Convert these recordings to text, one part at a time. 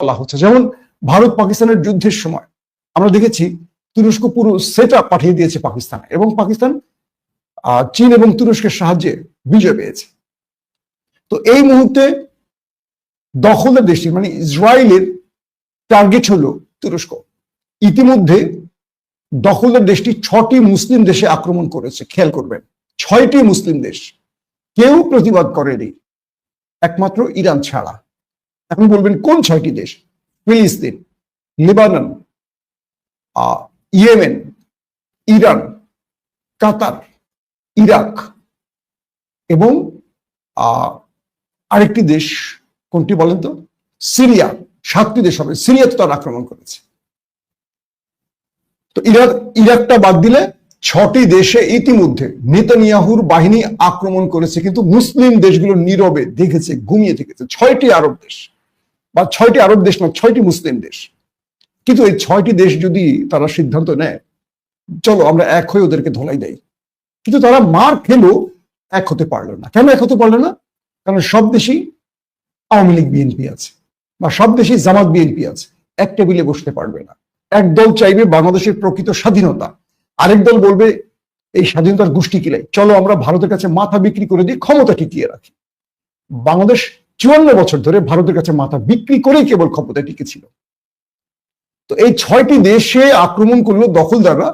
বলা হচ্ছে। যেমন ভারত পাকিস্তানের যুদ্ধের সময় আমরা দেখেছি তুরস্ক পুরো সেট পাঠিয়ে দিয়েছে পাকিস্তান এবং পাকিস্তান চীন এবং তুরস্কের সাহায্যে বিজয় পেয়েছে। তো এই মুহূর্তে দখলের দেশটি মানে ইসরায়েলের টার্গেট হলো তুরস্ক। ইতিমধ্যে দখলের দেশটি ছটি মুসলিম দেশে আক্রমণ করেছে, খেয়াল করবেন। ছয়টি মুসলিম দেশ। কেউ প্রতিবাদ করেনি। একমাত্র ইরান ছাড়া। এখন বলবেন, কোন ছয়টি দেশ? ফিলিস্তিন, Lebanon Yemen, Iran, Qatar, Iraq এবং আরেকটি দেশ কোনটি বলেন তো? সিরিয়া, সাতটি দেশ হবে। সিরিয়া তো তার আক্রমণ করেছে। তো ইরাক ইরাকটা বাদ দিলে ছটি দেশে ইতিমধ্যে নেতানিয়াহুর বাহিনী আক্রমণ করেছে, কিন্তু মুসলিম দেশগুলো নীরবে দেখেছে, ঘুমিয়ে থেকেছে ছয়টি আরব দেশ। বা ছয়টি আরব দেশ না, ছয়টি মুসলিম দেশ। কিন্তু এই ছয়টি দেশ যদি তারা সিদ্ধান্ত নেয়, চলো আমরা এক হয়ে ওদেরকে ধলাই দেই। কিন্তু তারা মার খেলেও এক হতে পারল না। কেন এক হতে পারল না? কারণ সব দেশেই আওয়ামী লীগ, বিএনপি আছে বা সব দেশেই জামাত, বিএনপি আছে। এক টেবিলে বসতে পারবে না। এক দল চাইবে বাংলাদেশের প্রকৃত স্বাধীনতা। আরেক দল বলবে, এই স্বাধীনতার গোষ্ঠী কিলাই চলো আমরা ভারতের কাছে মাথা বিক্রি করে দিয়ে ক্ষমতা টিকিয়ে রাখি। বাংলাদেশ চুয়ান্ন বছর ধরে ভারতের কাছে মাথা বিক্রি করেই কেবল ক্ষমতা টিকেছিল। তো এই ছয়টি দেশে আক্রমণ করল দখলদাররা,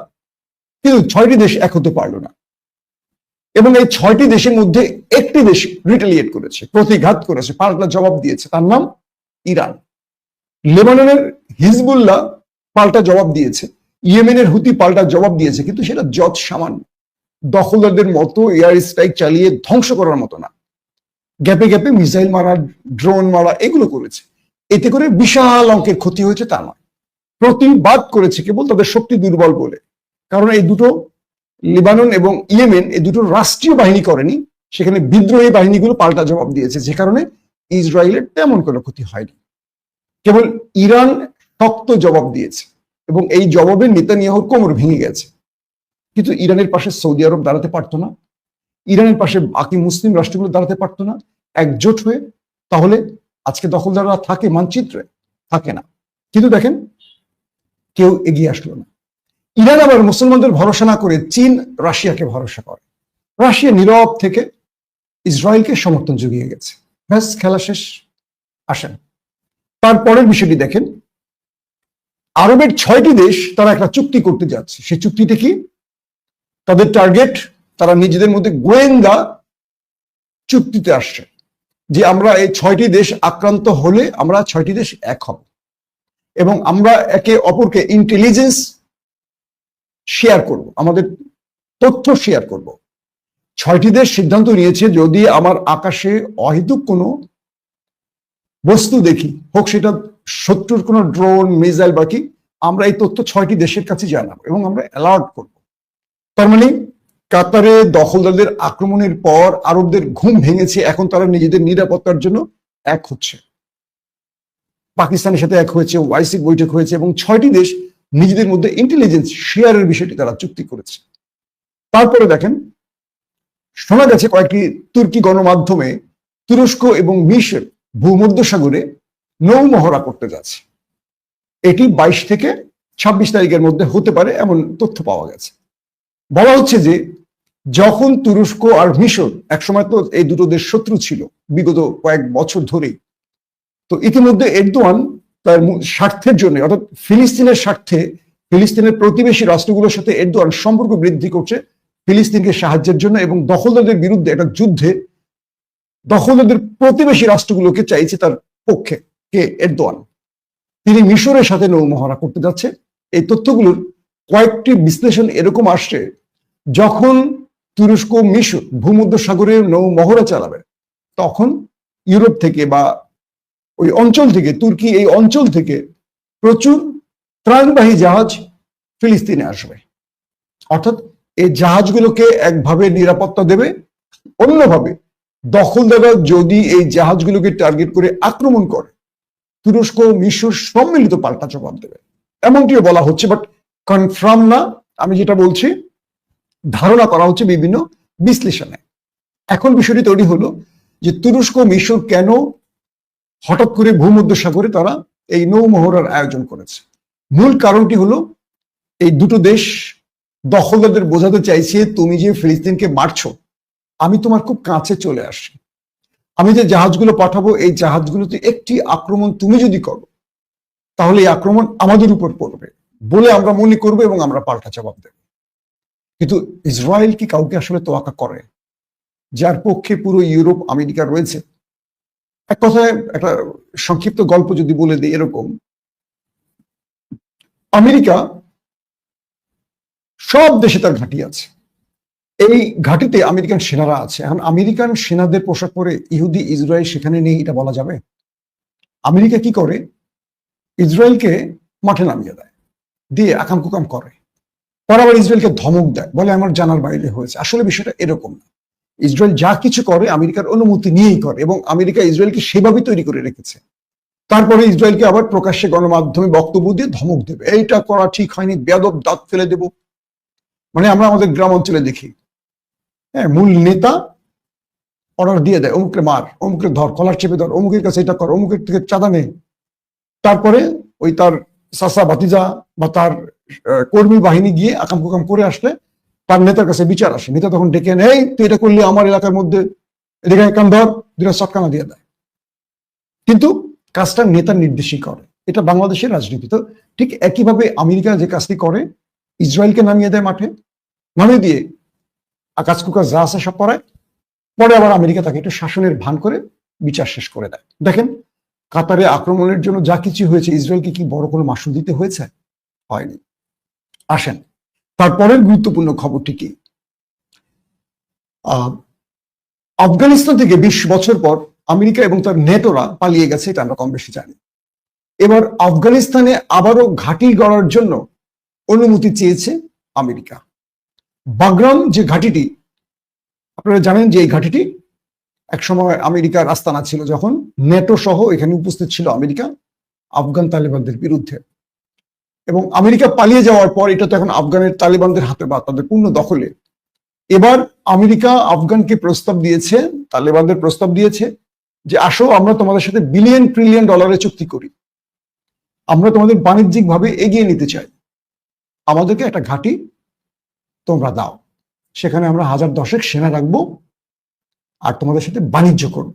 কিন্তু ছয়টি দেশ এক হতে পারল না। এবং এই ছয়টি দেশের মধ্যে একটি দেশ রিটেলিয়েট করেছে, প্রতিঘাত করেছে, পাল্টা জবাব দিয়েছে, তার নাম ইরান। লেবাননের হিজবুল্লাহ পাল্টা জবাব দিয়েছে, ইয়েমেনের হুতি পাল্টা জবাব দিয়েছে, কিন্তু সেটা যত সামান্য। দখলদারদের মতো এয়ার স্ট্রাইক চালিয়ে ধ্বংস করার মতো না। গ্যাপে গ্যাপে মিসাইল মারা, ড্রোন মারা, এগুলো করেছে। এতে করে বিশাল অঙ্কের ক্ষতি হয়েছে তা নয়। প্রতিবাদ করেছে কেবল তাদের শক্তি দুর্বল বলে। কারণ এই দুটো লিবানন এবং ইয়েমেন, এই দুটো রাষ্ট্রীয় বাহিনী করেনি, সেখানে বিদ্রোহী বাহিনীগুলো পাল্টা জবাব দিয়েছে। যে কারণে ইসরায়েলের তেমন কোনো ক্ষতি হয়নি। কেবল ইরান শক্ত জবাব দিয়েছে এবং এই জবাবে নেতানিয়াহুর কোমর ভেঙে গেছে। কিন্তু ইরানের পাশে সৌদি আরব দাঁড়াতে পারতো না। ইরানের পাশে বাকি মুসলিম রাষ্ট্রগুলো দাঁড়াতে পারতো না, একজোট হয়ে, তাহলে আজকে দখলদাররা থাকে, মানচিত্রে থাকে না। কিন্তু দেখেন, কেউ এগিয়ে আসলো না। ইরান আবার মুসলমানদের ভরসা না করে চীন রাশিয়াকে ভরসা করে। রাশিয়া নীরব থেকে ইসরায়েলকে সমর্থন জুগিয়ে গেছে। ব্যাস, খেলা শেষ। আসেন। তারপরের বিষয়টি দেখেন। আরবের ছয়টি দেশ তারা একটা চুক্তি করতে যাচ্ছে। সেই চুক্তিটা কি? তাদের টার্গেট তারা নিজেদের মধ্যে গোয়েন্দা চুক্তিতে আসছে যে আমরা এই ছয়টি দেশ আক্রান্ত হলে আমরা ছয়টি দেশ এক হব। এবং আমরা একে অপরকে ইন্টেলিজেন্স শেয়ার করব, আমাদের তথ্য শেয়ার করব। ছয়টি দেশ সিদ্ধান্ত নিয়েছে যদি আমার আকাশে অহেতুক কোনো বস্তু দেখি, হোক সেটা শত্রুর কোনো ড্রোন মিসাইল বা কি, আমরা এই তথ্য ছয়টি দেশের কাছে জানাব এবং আমরা অ্যালার্ট করব। তার মানে কাতারে দখলদারদের আক্রমণের পর আরবদের ঘুম ভেঙেছে, এখন তারা নিজেদের নিরাপত্তার জন্য এক হচ্ছে। পাকিস্তানের সাথে এক হয়েছে, ওয়াইসি বৈঠক হয়েছে এবং ছয়টি দেশ নিজেদের মধ্যে ইন্টেলিজেন্স শেয়ারের বিষয়টি তারা চুক্তি করেছে। তারপরে দেখেন, শোনা গেছে কয়েকটি তুর্কি গণমাধ্যমে তুরস্ক এবং মিশর ভূমধ্যসাগরে নৌ মহড়া করতে যাচ্ছে। এটি বাইশ থেকে ছাব্বিশ তারিখের মধ্যে হতে পারে, এমন তথ্য পাওয়া গেছে। বলা হচ্ছে যে যখন তুরস্ক আর মিশর একসময় তো এই দুটো দেশ শত্রু ছিল, বিগত কয়েক বছর ধরেই। তো ইতিমধ্যে এরদোয়ান তার স্বার্থের জন্য, অর্থাৎ ফিলিস্তিনের স্বার্থে ফিলিস্তিনের প্রতিবেশী রাষ্ট্রগুলোর সাথে এরদোয়ান সম্পর্ক বৃদ্ধি করছে, ফিলিস্তিনকে সাহায্যের জন্য এবং দখলদারদের বিরুদ্ধে একটা যুদ্ধে দখলদারদের প্রতিবেশী রাষ্ট্রগুলোকে চাইছে তার পক্ষে কে? এরদোয়ান। তিনি মিশরের সাথে নৌমহড়া করতে যাচ্ছে। এই তথ্যগুলোর কয়েকটি বিশ্লেষণ এরকম আসছে, যখন তুরস্ক মিশর ভূমধ্য সাগরে নৌ মহড়া চালাবে। তখন ইউরোপ থেকে বা ওই অঞ্চল থেকে, তুর্কি এই অঞ্চল থেকে প্রচুর ত্রাণবাহী জাহাজ ফিলিস্তিনে আসবে। অর্থাৎ এই জাহাজগুলোকে একভাবে নিরাপত্তা দেবে, অন্যভাবে দখলদাররা যদি এই জাহাজগুলোকে টার্গেট করে আক্রমণ করে। তুরস্ক মিশর সম্মিলিত পাল্টা জবাব দেবে। এমনটিও বলা হচ্ছে, বাট কনফার্ম না। আমি যেটা বলছি ধারণা করা হচ্ছে বিভিন্ন বিশ্লেষণে। এখন বিষয়টি তৈরি হলো যে তুরস্ক মিশর কেন হঠাৎ করে ভূমধ্য সাগরে তারা এই নৌমহড়ার আয়োজন করেছে। মূল কারণটি হলো এই দুটো দেশ দখলদারদের বোঝাতে চাইছে, তুমি যে ফিলিস্তিনকে মারছো, আমি তোমার খুব কাছে চলে আসি আমি যে জাহাজগুলো পাঠাবো, এই জাহাজগুলোতে একটি আক্রমণ তুমি যদি করো, তাহলে এই আক্রমণ আমাদের উপর পড়বে। বলে আমরা মনে করব এবং আমরা পাল্টা জবাব দেব। কিন্তু ইসরায়েল কি কাউকে আসলে তোয়াক্কা করে। যার পক্ষে পুরো ইউরোপ, আমেরিকা রয়েছে। এক কথায় একটা সংক্ষিপ্ত গল্প যদি বলে দিই এরকম। আমেরিকা সব দেশে তার ঘাঁটি আছে। এই ঘাঁটিতে আমেরিকান সেনারা আছে। এখন আমেরিকান সেনাদের পোশাক পরে ইহুদি, ইসরায়েল সেখানে নেই, এটা বলা যাবে? আমেরিকা কি করে? ইসরায়েলকে মাঠে নামিয়ে দেয়। দিয়ে আকাম কুকাম করে। পর আবার ইসরায়েলকে ধমক দেয়, বলে আমার জানার বাইরে হয়েছে। আসলে বিষয়টা এরকম না। ইসরায়েল যা কিছু করে আমেরিকার অনুমতি নিয়েই করে এবং আমেরিকা ইসরায়েলকে সেভাবে তৈরি করে রেখেছে। তারপরে ইসরায়েলকে আবার প্রকাশ্যে গণমাধ্যমে বক্তব্য দিয়ে ধমক দেবে। এইটা করা ঠিক হয়নি বেদব দাঁত ফেলে দেব। মানে আমরা আমাদের গ্রাম অঞ্চলে দেখি। হ্যাঁ মূল নেতা অর্ডার দিয়ে দেয়, অমুককে মার অমুকের ধর, কলার চেপে ধর, অমুকের কাছে এটা কর, অমুকের থেকে চাঁদা নে। তারপরে ওই তার সাসা ভাতিজা বা তার কর্মী বাহিনী গিয়ে আকাম কুকাম করে আসলে তার নেতার কাছে বিচার আসে। নেতা তখন ডেকে নেই তুই এটা করলি আমার এলাকার মধ্যে, এদিকে কান ধর দুটা সটকানা দিয়ে দেয়। কিন্তু কাজটা নেতার নির্দেশই করে। এটা বাংলাদেশের রাজনীতি। তো ঠিক একইভাবে আমেরিকা যে কাজটি করে, ইসরায়েলকে নামিয়ে দেয় মাঠে, নামিয়ে দিয়ে আকাশ কুকাশ যা আছে সব করায় পরে আবার আমেরিকা তাকে একটু শাসনের ভান করে বিচার শেষ করে দেয়। দেখেন, কাতারে আক্রমণের জন্য যা কিছু হয়েছে, ইসরায়েলকে কি বড় কোনো মাসুল দিতে হয়েছে? হয়নি। আসেন। তারপরের গুরুত্বপূর্ণ খবরটি কি? আফগানিস্তান থেকে বিশ বছর পর আমেরিকা এবং তার নেটোরা পালিয়ে গেছে, এটা আমরা কম বেশি জানি। এবার আফগানিস্তানে আবারও ঘাঁটি গড়ার জন্য অনুমতি চেয়েছে আমেরিকা। বাগরাম যে ঘাঁটিটি, আপনারা জানেন যে এই ঘাঁটিটি একসময় আমেরিকার আস্তানা ছিল যখন নেটো সহ এখানে উপস্থিত ছিল আমেরিকা, আফগান তালেবানদের বিরুদ্ধে। এবং আমেরিকা পালিয়ে যাওয়ার পর এটা তো এখন আফগানের তালেবানদের হাতে বা তাদের পূর্ণ দখলে। এবার আমেরিকা আফগানকে প্রস্তাব দিয়েছে, তালেবানদের প্রস্তাব দিয়েছে যে আসো, আমরা তোমাদের সাথে বিলিয়ন ট্রিলিয়ন ডলারের চুক্তি করি। আমরা তোমাদের বাণিজ্যিকভাবে এগিয়ে নিতে চাই। আমাদেরকে একটা ঘাঁটি তোমরা দাও। সেখানে আমরা হাজার দশেক সেনা রাখব আর তোমাদের সাথে বাণিজ্য করব।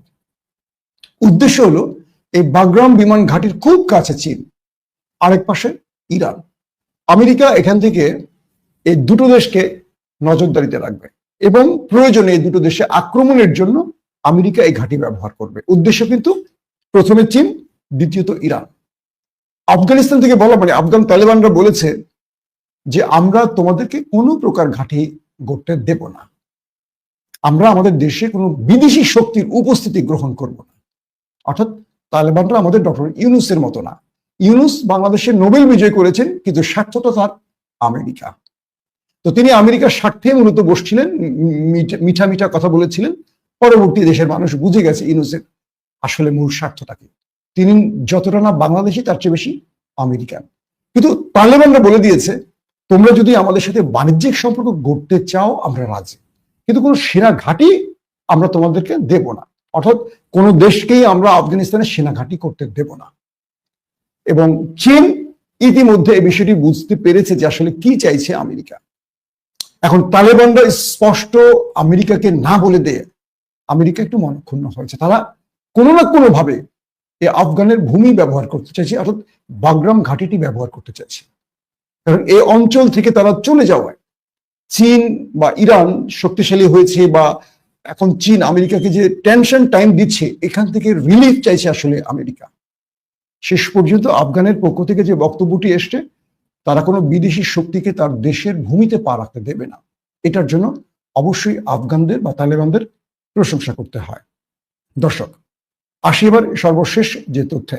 উদ্দেশ্য হলো, এই বাগরাম বিমান ঘাটির খুব কাছে চীন। আরেক পাশে ইরান। আমেরিকা এখান থেকে এই দুটো দেশকে নজরদারিতে রাখবে এবং প্রয়োজনে এই দুটো দেশে আক্রমণের জন্য আমেরিকা এই ঘাঁটি ব্যবহার করবে। উদ্দেশ্য কিন্তু প্রথমে চীন, দ্বিতীয়ত ইরান। আফগানিস্তান থেকে বলা মানে আফগান তালেবানরা বলেছে যে, আমরা তোমাদেরকে কোনো প্রকার ঘাঁটি গড়তে দেব না। আমরা আমাদের দেশে কোনো বিদেশি শক্তির উপস্থিতি গ্রহণ করব না। অর্থাৎ তালেবানরা আমাদের ডক্টর ইউনুসের মতো না। ইউনুস বাংলাদেশে নোবেল বিজয় করেছেন, কিন্তু স্বার্থটা তার আমেরিকা। তো তিনি আমেরিকার স্বার্থে মূলত বসছিলেন, মিঠা- মিঠা কথা বলেছিলেন। পরবর্তী দেশের মানুষ বুঝে গেছে ইউনুসের আসলে মূল স্বার্থটা কি তিনি যতটা না বাংলাদেশি, তার চেয়ে বেশি আমেরিকান। কিন্তু তালেবানরা বলে দিয়েছে, তোমরা যদি আমাদের সাথে বাণিজ্যিক সম্পর্ক গড়তে চাও, আমরা রাজি। কিন্তু কোনো সেনা ঘাঁটি আমরা তোমাদেরকে দেব না। অর্থাৎ কোন দেশকেই আমরা আফগানিস্তানে সেনা ঘাঁটি করতে দেব না। এবং চীন ইতিমধ্যে এই বিষয়টি বুঝতে পেরেছে যে আসলে কি চাইছে আমেরিকা। এখন তালেবানরা স্পষ্ট আমেরিকাকে না বলে দেয় আমেরিকা একটু মনক্ষুণ্ণ হয়েছে। তারা কোনো না কোনো ভাবে এই আফগানের ভূমি ব্যবহার করতে চাইছে, অর্থাৎ বাগরাম ঘাটিটি ব্যবহার করতে চাইছে। কারণ এই অঞ্চল থেকে তারা চলে যাওয়ায় চীন বা ইরান শক্তিশালী হয়েছে বা এখন চীন আমেরিকাকে যে টেনশন টাইম দিচ্ছে, এখান থেকে রিলিফ চাইছে আসলে আমেরিকা। শেষ পর্যন্ত আফগানের পক্ষ থেকে যে বক্তব্যটি এসছে, তারা কোনো বিদেশি শক্তিকে তার দেশের ভূমিতে পা রাখতে দেবে না। এটার জন্য অবশ্যই আফগানদের বা তালেবানদের প্রশংসা করতে হয়। দর্শক, আসি এবার সর্বশেষ যে তথ্যে।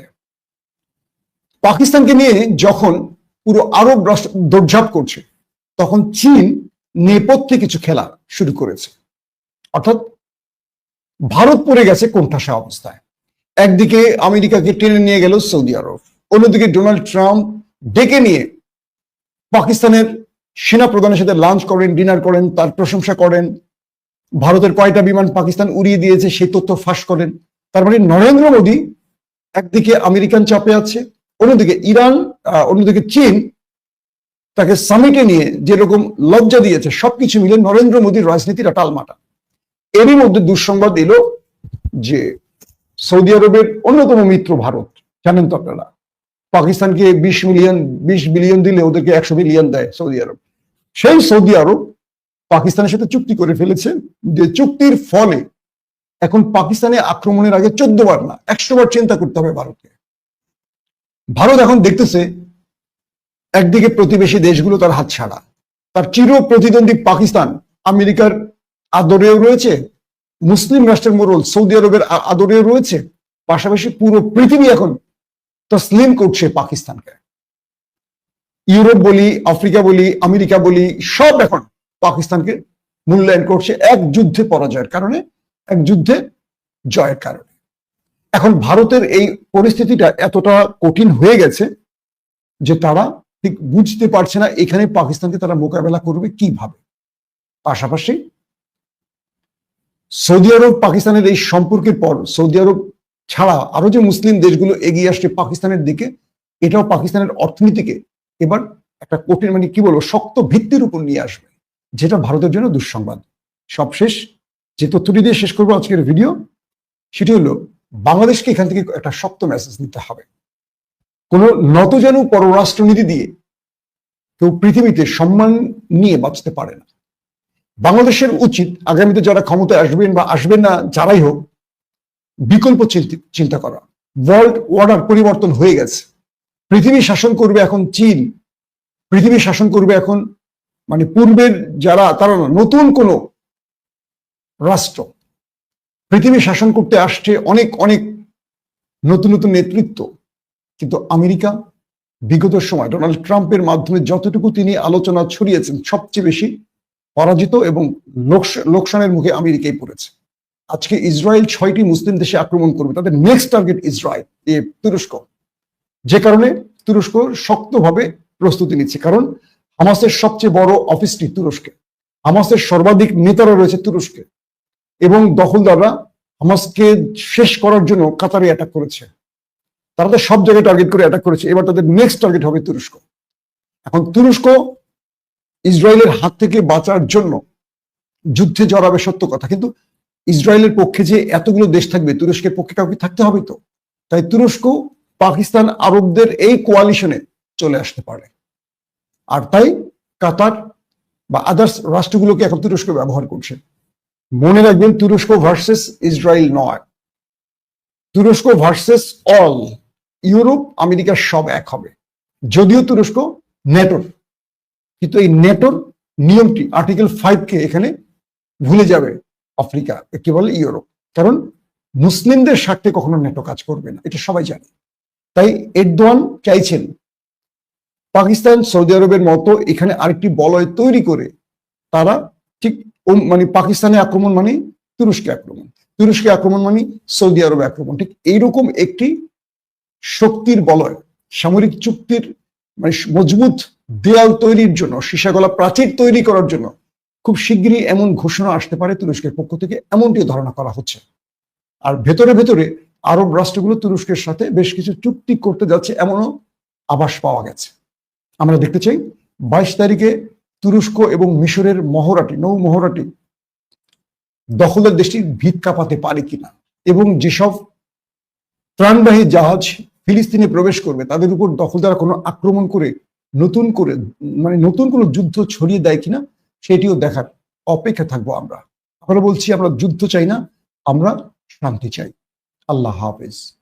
পাকিস্তানকে নিয়ে যখন পুরো আরব দৌড়ঝাঁপ করছে, তখন চীন নেপথ্যে কিছু খেলা শুরু করেছে। অর্থাৎ ভারত পড়ে গেছে কোণঠাসা অবস্থায়। একদিকে আমেরিকাকে টেনে নিয়ে গেল সৌদি আরব, অন্যদিকে ডোনাল্ড ট্রাম্প ডেকে নিয়ে পাকিস্তানের সেনা প্রধানের সাথে লাঞ্চ করেন, ডিনার করেন, তার প্রশংসা করেন, ভারতের কয়টা বিমান পাকিস্তান উড়িয়ে দিয়েছে সেই তথ্য ফাঁস করেন। তার মানে নরেন্দ্র মোদী একদিকে আমেরিকান চাপে আছে, অন্যদিকে ইরান অন্যদিকে চীন তাকে সামিটে নিয়ে যেরকম লজ্জা দিয়েছে, সবকিছু মিলে নরেন্দ্র মোদীর রাজনীতির টালমাটা এরই মধ্যে দুঃসংবাদ এলো যে সৌদি আরবের অন্যতম মিত্র ভারত। জানেন তো আপনারা? পাকিস্তানকে বিশ মিলিয়ন, বিশ বিলিয়ন দিলে ওদেরকে একশো মিলিয়ন দেয় সৌদি আরব। সেই সৌদি আরব পাকিস্তানের সাথে চুক্তি করে ফেলেছে যে চুক্তির ফলে এখন পাকিস্তানে আক্রমণের আগে চোদ্দ বার না, একশো বার চিন্তা করতে হবে ভারতকে। ভারত এখন দেখতেছে একদিকে প্রতিবেশী দেশগুলো তার হাত ছাড়া তার চির প্রতিদ্বন্দ্বী পাকিস্তান আমেরিকার আদরেও রয়েছে মুসলিম রাষ্ট্রের মোরল সৌদি আরবের আ- আদরেও রয়েছে। পাশাপাশি পুরো পৃথিবী এখন তসলিম করছে পাকিস্তানকে। ইউরোপ বলি, আফ্রিকা বলি, আমেরিকা বলি, সব এখন পাকিস্তানকে মূল্যায়ন করছে এক যুদ্ধে পরাজয়ের কারণে, এক যুদ্ধে জয়ের কারণে। এখন ভারতের এই পরিস্থিতিটা এতটা কঠিন হয়ে গেছে যে তারা ঠিক বুঝতে পারছে না এখানে পাকিস্তানকে তারা মোকাবেলা করবে কীভাবে। পাশাপাশি সৌদি আরব, পাকিস্তানের এই সম্পর্কের পর সৌদি আরব ছাড়া আরও যে মুসলিম দেশগুলো এগিয়ে আসছে পাকিস্তানের দিকে, এটাও পাকিস্তানের অর্থনীতিকে এবার একটা কঠিন মানে কি বলব, শক্ত ভিত্তির উপর নিয়ে আসবে, যেটা ভারতের জন্য দুঃসংবাদ। সবশেষ যে তথ্যটি দিয়ে শেষ করব আজকের ভিডিও, সেটি হলো বাংলাদেশকে এখান থেকে একটা শক্ত মেসেজ দিতে হবে। কোনো নতজানু পররাষ্ট্রনীতি দিয়ে কেউ পৃথিবীতে সম্মান নিয়ে বাঁচতে পারে না। বাংলাদেশের উচিত আগামীতে যারা ক্ষমতায় আসবেন বা আসবেন না, যারাই হোক, বিকল্প চিন্তি- করা। ওয়ার্ল্ড অর্ডার পরিবর্তন হয়ে গেছে। পৃথিবী শাসন করবে এখন চীন। পৃথিবী শাসন করবে এখন মানে পূর্বের যারা, তারা নতুন কোন রাষ্ট্র। পৃথিবী শাসন করতে আসছে অনেক অনেক নতুন নতুন নেতৃত্ব। কিন্তু আমেরিকা, বিগত সময় ডোনাল্ড ট্রাম্পের মাধ্যমে যতটুকু তিনি আলোচনা ছড়িয়েছেন, সবচেয়ে বেশি পরাজিত এবং লোকসানের মুখে আমেরিকাই পড়েছে। আজকে ইসরায়েল ছয়টি মুসলিম দেশে আক্রমণ করবে। তাদের নেক্সট টার্গেট ইসরায়েল, এ তুরস্ক। যে কারণে তুরস্ক শক্তভাবে প্রস্তুতি নিচ্ছে। কারণ হামাসের সবচেয়ে বড় অফিসটি তুরস্কে। হামাসের সর্বাধিক নেতারা রয়েছে তুরস্কে। এবং দখলদাররা হামাসকে শেষ করার জন্য কাতারে অ্যাটাক করেছে। তারা তো সব জায়গায় টার্গেট করে অ্যাটাক করেছে। এবার তাদের নেক্সট টার্গেট হবে তুরস্ক। এখন তুরস্ক ইসরায়েলের হাত থেকে বাঁচার জন্য যুদ্ধে জড়াবে সত্য কথা। কিন্তু ইসরায়েলের পক্ষে যে এতগুলো দেশ থাকবে, তুরস্কের পক্ষে কাউকে থাকতে হবে তো? তাই তুরস্ক, পাকিস্তান, আরবদের এই কোয়ালিশনে চলে আসতে পারে। আর তাই কাতার বা আদার্স রাষ্ট্রগুলোকে এখন তুরস্ক ব্যবহার করছে। মনে রাখবেন, তুরস্ক ভার্সেস ইসরায়েল নয়। তুরস্ক ভার্সেস অল ইউরোপ, আমেরিকা সব এক হবে। যদিও তুরস্ক নেটোর কিন্তু এই নেটোর নিয়মটি আর্টিকেল ফাইভকে এখানে ভুলে যাবে আফ্রিকা, একে বলে ইউরোপ। কারণ মুসলিমদের স্বার্থে কখনো নেটো কাজ করবে না, এটা সবাই জানে। তাই এরদোয়ান চাইছেন পাকিস্তান, সৌদি আরবের মতো এখানে আরেকটি বলয় তৈরি করে তারা ঠিক মানে পাকিস্তানে আক্রমণ মানে তুরস্কে আক্রমণ। তুরস্কে আক্রমণ মানে সৌদি আরবে আক্রমণ। ঠিক এইরকম একটি শক্তির বলয়, সামরিক চুক্তির মানে মজবুত দেয়াল তৈরির জন্য, সীসাগলা প্রাচীর তৈরি করার জন্য খুব শিগগিরই এমন ঘোষণা আসতে পারে তুরস্কের পক্ষ থেকে এমনটি ধারণা করা হচ্ছে। আর ভেতরে ভেতরে আরব রাষ্ট্রগুলো তুরস্কের সাথে বেশ কিছু চুক্তি করতে যাচ্ছে, এমনও আভাস পাওয়া গেছে। আমরা দেখতে চাই, বাইশ তারিখে তুরস্ক এবং মিশরের মহড়াটি, নৌ মহড়াটি দখলের দেশটির ভিত কাঁপাতে পারে কিনা এবং যেসব ত্রাণবাহী জাহাজ ফিলিস্তিনে প্রবেশ করবে, তাদের উপর দখলদারা কোনো আক্রমণ করে নতুন করে মানে নতুন কোনো যুদ্ধ ছড়িয়ে দেয় কিনা, সেটিও দেখার অপেক্ষা থাকব আমরা। আমরা বলছি, আমরা যুদ্ধ চাই না, আমরা শান্তি চাই। আল্লাহ হাফেজ।